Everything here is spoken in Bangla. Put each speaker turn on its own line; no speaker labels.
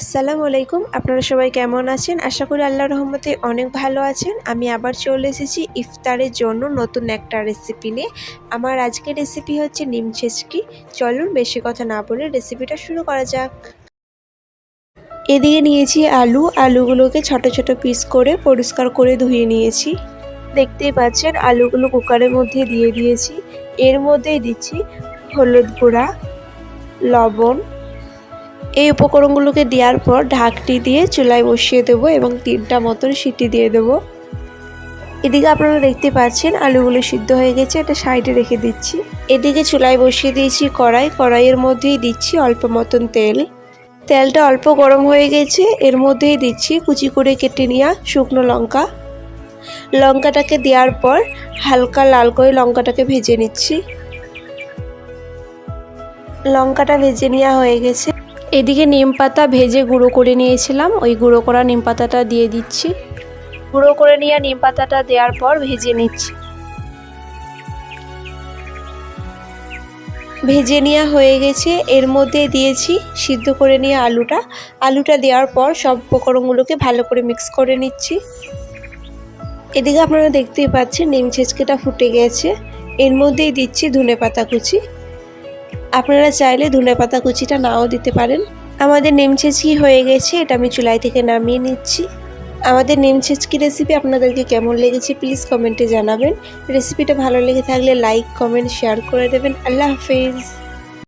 আসসালামু আলাইকুম। আপনারা সবাই কেমন আছেন? আশা করি আল্লাহ রহমতে অনেক ভালো আছেন। আমি আবার চলে এসেছি ইফতারের জন্য নতুন একটা রেসিপি নিয়ে। আমার আজকের রেসিপি হচ্ছে নিম ছেচকি। চলুন বেশি কথা না বলে রেসিপিটা শুরু করা যাক। এদিকে নিয়েছি আলু। আলুগুলোকে ছোট ছোট পিস করে পরিষ্কার করে ধুয়ে নিয়েছি। দেখতেই পাচ্ছেন, আলুগুলো কুকারের মধ্যে দিয়ে দিয়েছি। এর মধ্যেই দিচ্ছি হলুদ গুঁড়া, লবণ এই উপকরণগুলোকে দেওয়ার পর ঢাকটি দিয়ে চুলায় বসিয়ে দেব এবং তিনটা মতন সিটি দিয়ে দেব। এদিকে আপনারা দেখতে পাচ্ছেন আলুগুলো সিদ্ধ হয়ে গেছে, এটা সাইডে রেখে দিচ্ছি। এদিকে চুলায় বসিয়ে দিয়েছি কড়াই। কড়াইয়ের মধ্যেই দিচ্ছি অল্প মতন তেল। তেলটা অল্প গরম হয়ে গেছে, এর মধ্যেই দিচ্ছি কুচি করে কেটে নেওয়া শুকনো লঙ্কা। লঙ্কাটাকে দেওয়ার পর হালকা লাল করে লঙ্কাটাকে ভেজে নিচ্ছি। লঙ্কাটা ভেজে নেওয়া হয়ে গেছে। এদিকে নিম পাতা ভেজে গুঁড়ো করে নিয়েছিলাম। ওই গুঁড়ো করা নিম পাতাটা দিয়ে দিচ্ছি। গুঁড়ো করে নিয়ে নিম পাতাটা দেওয়ার পর ভেজে নিচ্ছি। ভেজে নেওয়া হয়ে গেছে। এর মধ্যে দিয়েছি সিদ্ধ করে নিয়ে আলুটা। আলুটা দেওয়ার পর সব উপকরণগুলোকে ভালো করে মিক্স করে নিচ্ছি। এদিকে আপনারা দেখতেই পাচ্ছেন নিম ছেচকেটা ফুটে গেছে। এর মধ্যেই দিচ্ছি ধনে পাতা কুচি। আপনারা চাইলে ধনে পাতা কুচিটা নাও দিতে পারেন। আমাদের নিমছেচকি হয়ে গেছে, এটা আমি চুলাই থেকে নামিয়ে নিচ্ছি। আমাদের নিমছেচকি রেসিপি আপনাদেরকে কেমন লেগেছে প্লিজ কমেন্টে জানাবেন। রেসিপিটা ভালো লেগে থাকলে লাইক কমেন্ট শেয়ার করে দেবেন। আল্লাহ হাফিজ।